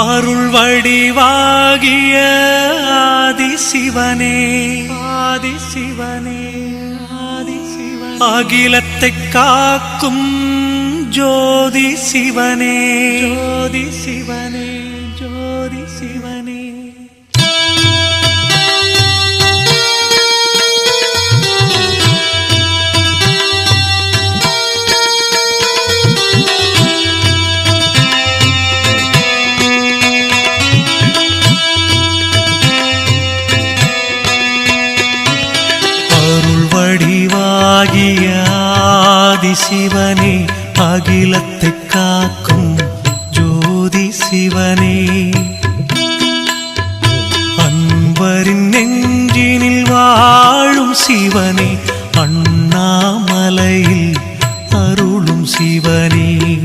அருள் வடிவாகிய ஆதி சிவனே ஆதி சிவனே ஆதி சிவனே அகிலத்தை காக்கும் ஜோதி சிவனே ஜோதி சிவனே சிவனே அகிலத்தை காக்கும் ஜோதி சிவனே. அன்பரின் நெஞ்சினில் வாழும் சிவனே அண்ணாமலையில் அருளும் சிவனே.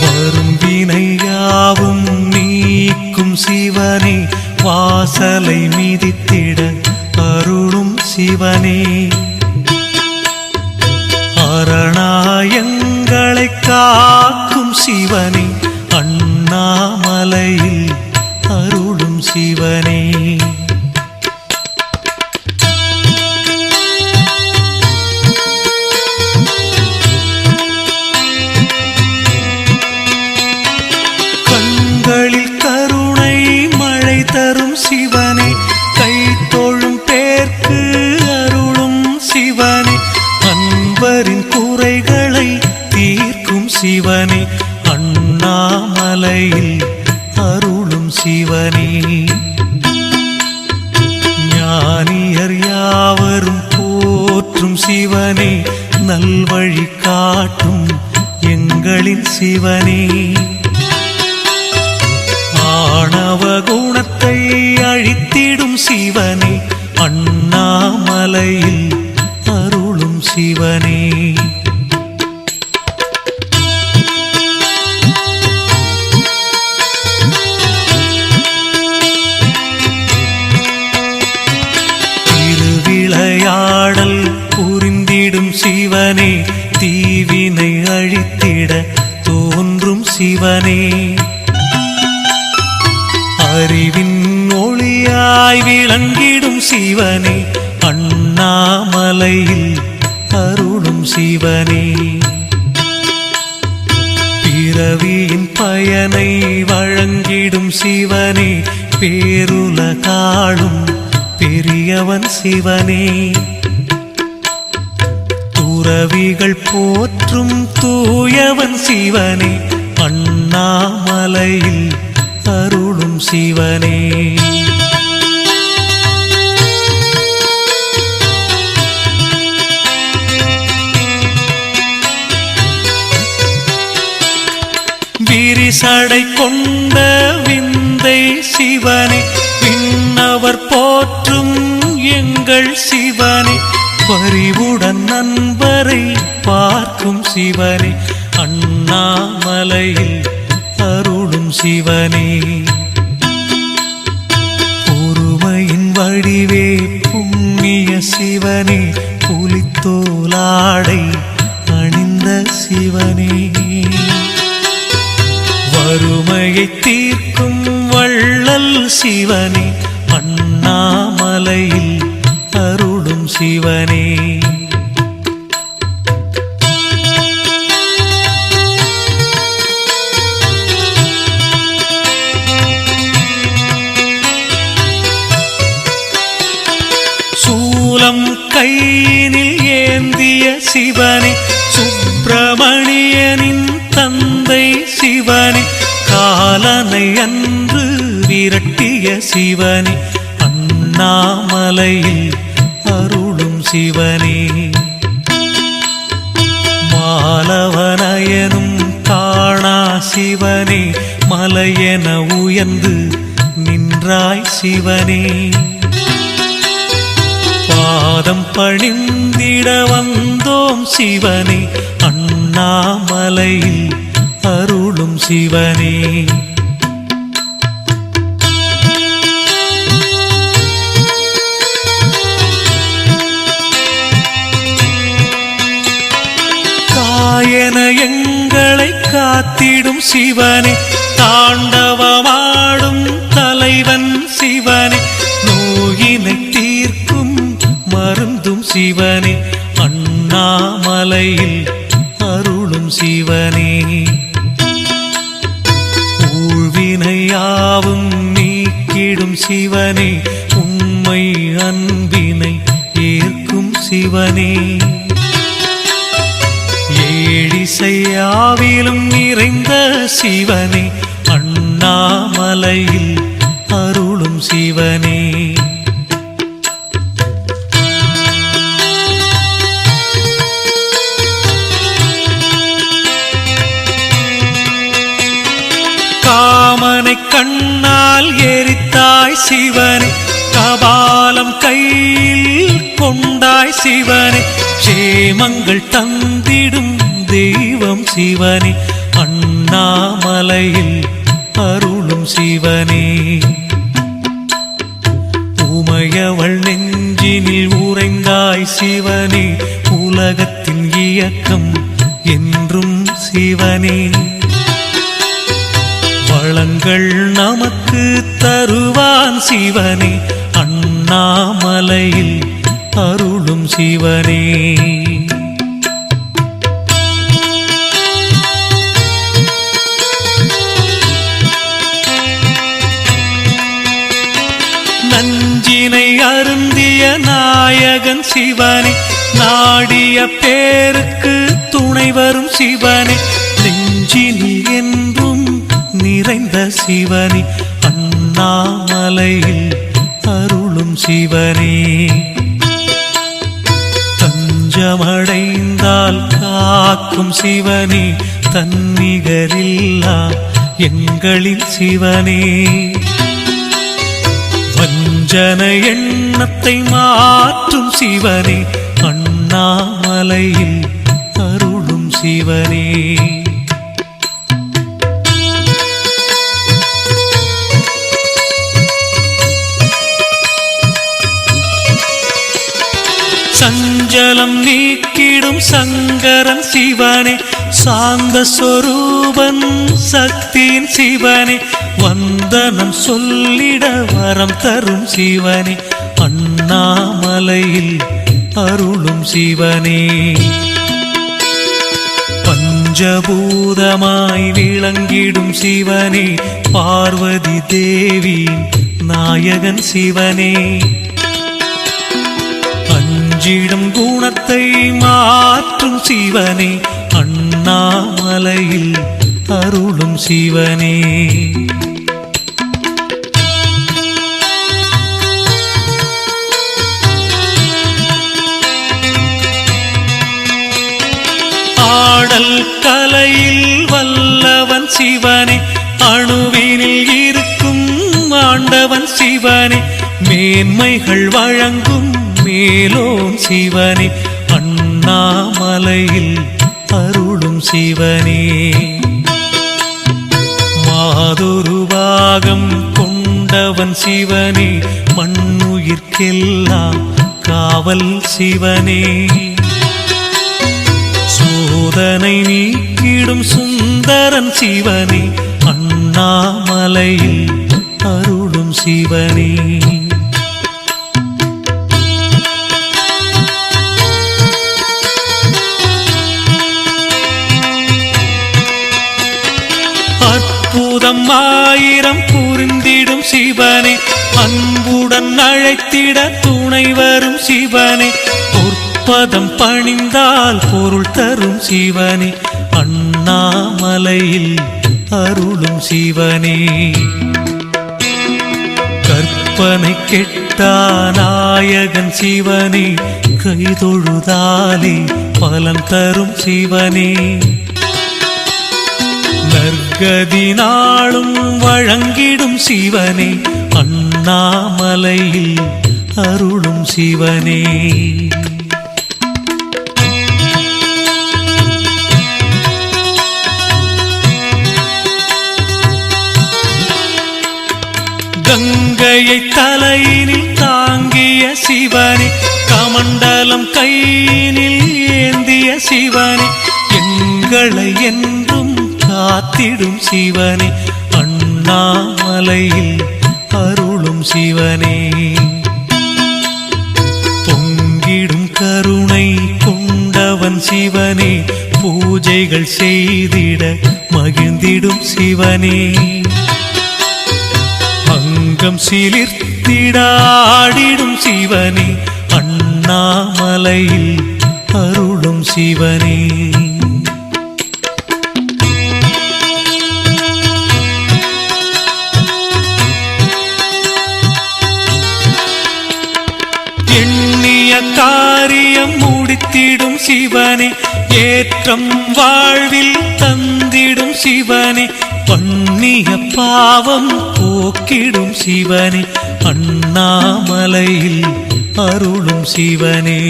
வரும் வினையாவும் நீக்கும் சிவனே வாசலை மிதித்திட அருளும் சிவனே. காக்கும் மலையில் அருளும் சிவனே. திருவிளையாடல் புரிந்திடும் சிவனே தீவினை அழித்திட தோன்றும் சிவனே. அறிவின் ஒளியாய் விளங்கிடும் சிவனே மாலையில் அருளும் சிவனே. பிறவியின் பயனை வழங்கிடும் சிவனே. பேருல காளும் பெரியவன் சிவனே. துறவிகள் போற்றும் தூயவன் சிவனே. அண்ணாமலையில் அருளும் சிவனே. விரிசடை கொண்ட விந்தை சிவனே பின்னவர் போற்றும் எங்கள் சிவனே. பறிவுடன் நண்பரை பார்க்கும் சிவனே அண்ணாமலையில் அருளும் சிவனே. பொறுமையின் வடிவே புண்ணிய சிவனே புலித்தோலாடை அணிந்த சிவனே. வறுமையை தீர்க்கும் வள்ளல் சிவனே அண்ணாமலையில் அருளும் சிவனே. சிவனே அண்ணாமலையில் அருளும் சிவனே. மாலவனயனும் காணா சிவனே மலையென உயர்ந்து நின்றாய் சிவனே. பாதம் பணிந்திட வந்தோம் சிவனே அண்ணாமலையில் அருளும் சிவனே. காத்திடும் சிவனே தாண்டவமாடும் தலைவன் சிவனே நோயினை தீர்க்கும் மருந்தும் சிவனே அண்ணாமலையில் அருளும் சிவனே. ஊழ்வினையாவும் நீக்கிடும் சிவனே உண்மை அன்பினை ஏற்கும் சிவனே. ஏழிசையாவிலும் சிவனே அண்ணாமலையில் அருளும் சிவனே. காமனை கண்ணால் எரித்தாய் சிவனே கபாலம் கையில் கொண்டாய் சிவனே. சேமங்கள் தந்திடும் தெய்வம் சிவனே அண்ணாமலையில் அருளும் சிவனே. உமையவள் நெஞ்சினில் உறைந்தாய் சிவனே உலகத்தின் இயக்கம் என்றும் சிவனே. வளங்கள் நமக்கு தருவான் சிவனே அண்ணாமலையில் அருளும் சிவனே. அருந்திய நாயகன் சிவனே நாடிய பேருக்கு துணை வரும் சிவனே நெஞ்சினி என்றும் நிறைந்த சிவனே அண்ணாமலையில் அருளும் சிவனே. தஞ்சமடைந்தால் காக்கும் சிவனே தன்னிகரில்லா எங்களின் சிவனே. வஞ்சன எண்ணத்தை மாற்றும் சிவனே அண்ணாமலையில் அருளும் சிவனே. சஞ்சலம் நீக்கிடும் சங்கரன் சிவனே சாந்த சொரூபன் சக்தியின் சிவனே வந்தனம் சொல்லிட வரம் தரும் சிவனே அண்ணாமலையில் அருளும் சிவனே. பஞ்சபூதமாய் விளங்கிடும் சிவனே பார்வதி தேவி நாயகன் சிவனே. அஞ்சிடும் குணத்தை மாற்றும் சிவனே அண்ணாமலையில் அருளும் சிவனே. ஆடல் கலையில் வல்லவன் சிவனே அணுவினில் இருக்கும் ஆண்டவன் சிவனே மேன்மைகள் வழங்கும் மேலோன் சிவனே அண்ணாமலையில் அருளும் சிவனே. மாதொரு பாகம் கொண்டவன் சிவனே மண்ணுயிர்க்கெல்லாம் காவல் சிவனே. சோதனை நீக்கிடும் சுந்தரன் சிவனே அண்ணாமலையில் அருளும் சிவனே. சிவனே அன்புடன் அழைத்திட துணை வரும் சிவனே. பொற்பதம் பணிந்தால் பொருள் தரும் சிவனே. அண்ணாமலையில் அருளும் சிவனே. கற்பனை கெட்டா நாயகன் சிவனே கைதொழுதாலே பலன் தரும் சிவனே. நற்கதி நாளும் வழங்கிடும் சிவனே அண்ணாமலையில் அருளும் சிவனே. கங்கையை தலையினில் தாங்கிய சிவனே கமண்டலம் கையினில் ஏந்திய சிவனே எங்களை என்றும் காத்திடும் சிவனே அண்ணாமலையில் அருளும் சிவனே. பொங்கிடும் கருணை கொண்டவன் சிவனே பூஜைகள் செய்திட மகிழ்ந்திடும் சிவனே. அங்கம் சிலிர்த்திடாடிடும் சிவனே அண்ணாமலையில் அருளும் சிவனே. சிவனே ஏற்றம் வாழ்வில் தந்திடும் சிவனே பண்ணிய பாவம் போக்கிடும் சிவனே அண்ணாமலையில் அருளும் சிவனே.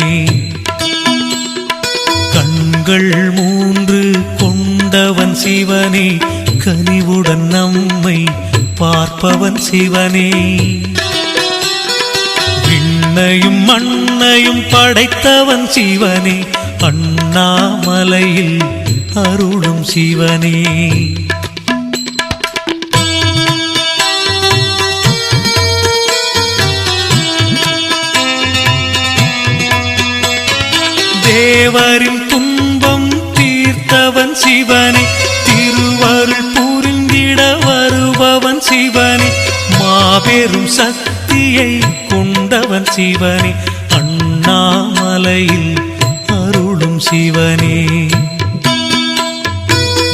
கண்கள் மூன்று கொண்டவன் சிவனே கனிவுடன் நம்மை பார்ப்பவன் சிவனே. விண்ணையும் மண்ணையும் படைத்தவன் சிவனே அண்ணாமலையில் அருளும் சிவனே. தேவரின் துன்பம் தீர்த்தவன் சிவனே. திருவருள் புரிந்திட வருபவன் சிவனே. மாபெரும் சக்தியை கொண்டவன் சிவனே. அண்ணாமலையில் சிவனே.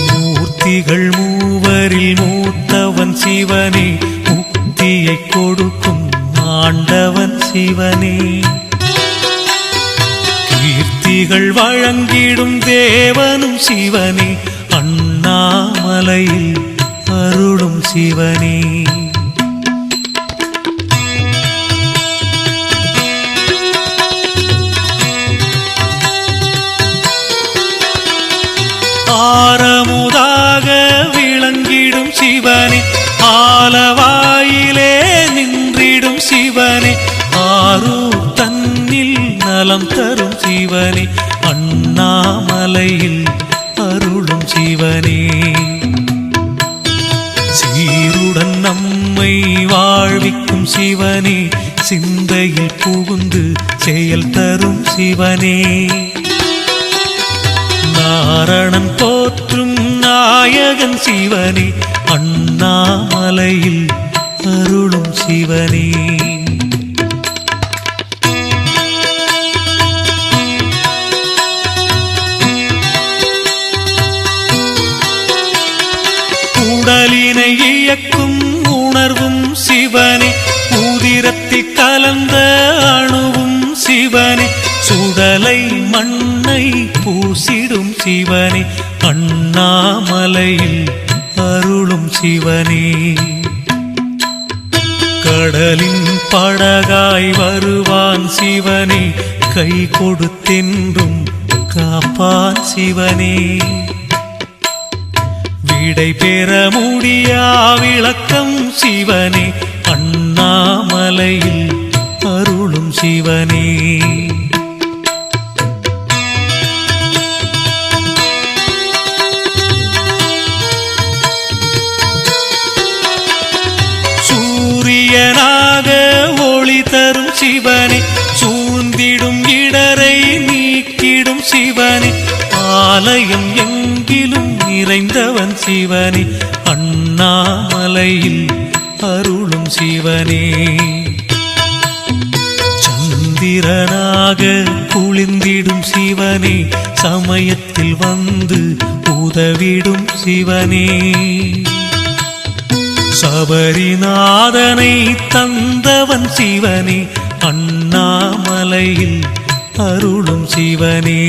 மூர்த்திகள் மூவரில் மூத்தவன் சிவனே. முக்தியை கொடுக்கும் ஆண்டவன் சிவனே. கீர்த்திகள் வழங்கிடும் தேவனும் சிவனே. அண்ணாமலையில் அருளும் சிவனே. ஆரமுதாக விளங்கிடும் சிவனே ஆலவாயிலே நின்றிடும் சிவனே ஆரூர் தன்னில் நலம் தரும் சிவனே அண்ணாமலையில் அருளும் சிவனே. சீருடன் நம்மை வாழ்விக்கும் சிவனே சிந்தையில் புகுந்து செயல் தரும் சிவனே. சரணன் போற்றும் நாயகன் சிவனே அண்ணாமலையில் அருளும் சிவனே. அண்ணாமலையில் அருளும் சிவனே. கடலின் படகாய் வருவான் சிவனே. கை கொடுத்தென்றும் காப்பான் சிவனே. விடை பெற முடியா விளக்கம் சிவனே. அண்ணாமலையில் அருளும் சிவனே. சிவனே சூழ்ந்திடும் இடரை நீக்கிடும் சிவனே ஆலயம் எங்கிலும் நிறைந்தவன் சிவனே அண்ணாமலையில் அருளும் சிவனே. சந்திரனாக குளிர்ந்திடும் சிவனே சமயத்தில் வந்து உதவிடும் சிவனே. சபரிநாதனை தந்தவன் சிவனே அண்ணாமலையில் அருளும் சிவனே.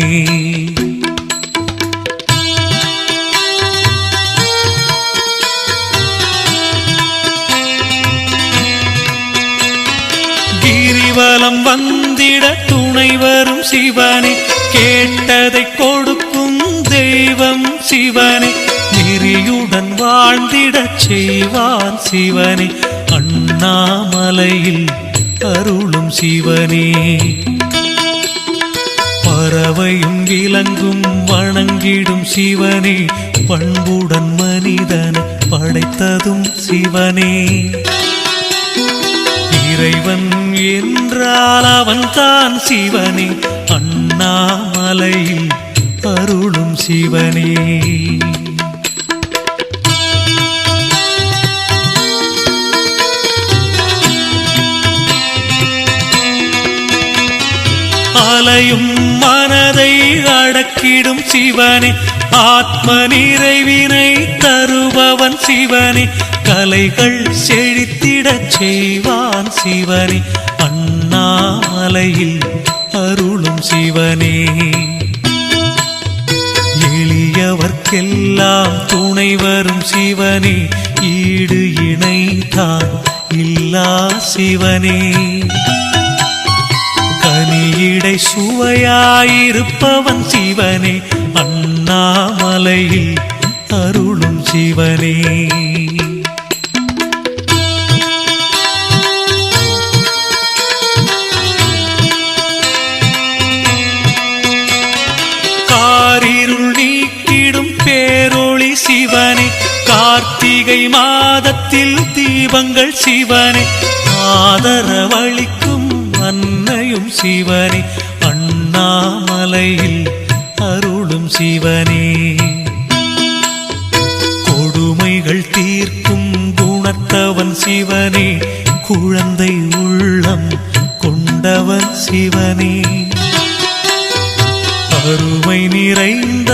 கிரிவலம் வந்திட துணை வரும் சிவனே. கேட்டதை கொடுக்கும் தெய்வம் சிவனே. நெறியுடன் வாழ்ந்திடச் செய்வான் சிவனே. அண்ணாமலையில் அருளும் சிவனே. பறவையும் விலங்கும் வணங்கிடும் சிவனே. பண்புடன் மனிதனை படைத்ததும் சிவனே. இறைவன் என்றால் அவன் தான் சிவனே. அண்ணாமலையில் அருளும் சிவனே. அடக்கிடும் சிவனே ஆத்ம நிறைவினை தருபவன் சிவனே கலைகள் செழித்திடச் செய்வான் சிவனே அண்ணாமலையில் அருளும் சிவனே. எளியவர்க்கெல்லாம் துணை வரும் சிவனே ஈடு இணைத்தான் இல்லா சிவனே. கனியிடை சுவையாயிருப்பவன் சிவனே அண்ணாமலையில் அருளும் சிவனே. காரிருள் நீக்கிடும் பேரொளி சிவனே கார்த்திகை மாதத்தில் தீபங்கள் சிவனே ஆதரவளிக்கும் அன்னையும் சிவனே அண்ணாமலையில் அருளும் சிவனே. கொடுமைகள் தீர்க்கும் குணத்தவன் சிவனே குழந்தை உள்ளம் கொண்டவன் சிவனே. அருமை நிறைந்த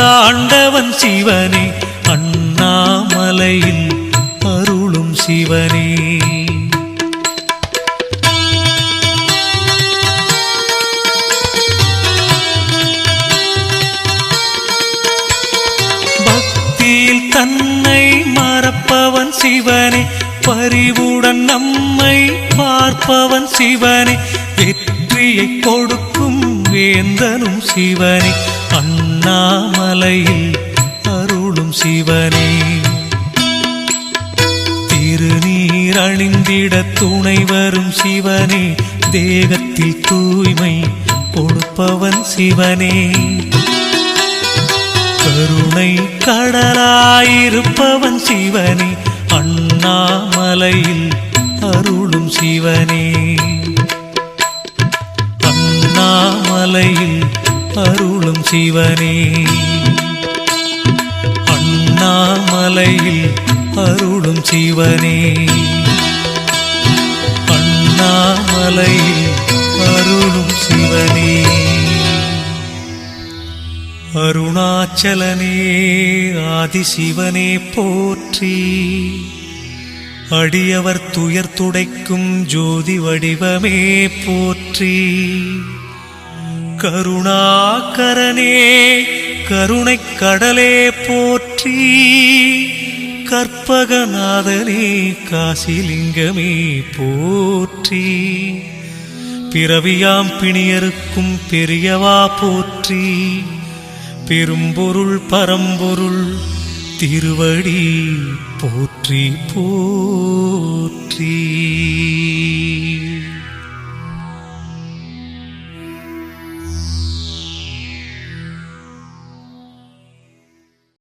ஆண்டவன் சிவனே அண்ணாமலையில் அருளும் சிவனே. தன்னை மறப்பவன் சிவனே பரிவுடன் நம்மை பார்ப்பவன் சிவனே வெற்றியை கொடுக்கும் வேந்தனும் சிவனே அண்ணாமலையில் அருளும் சிவனே. திருநீர் அணிந்திட துணை வரும் சிவனே தேகத்தில் தூய்மை கொடுப்பவன் சிவனே. கருணை கடலாயிருப்பவன் சிவனே அண்ணாமலையில் அருளும் சிவனே. அண்ணாமலையில் அருளும் சிவனே. அண்ணாமலையில் அருளும் சிவனே. அண்ணாமலையில் அருளும் சிவனே. அருணாச்சலனே ஆதிசிவனே போற்றி. அடியவர் துயர் துடைக்கும் ஜோதி வடிவமே போற்றி. கருணாகரனே கருணைக் கடலே போற்றி. கற்பகநாதனே காசிலிங்கமே போற்றி. பிறவியாம் பிணியருக்கும் பெரியவா போற்றி. பெரும்பொருள் பரம்பொருள் திருவடி போற்றி போற்றி.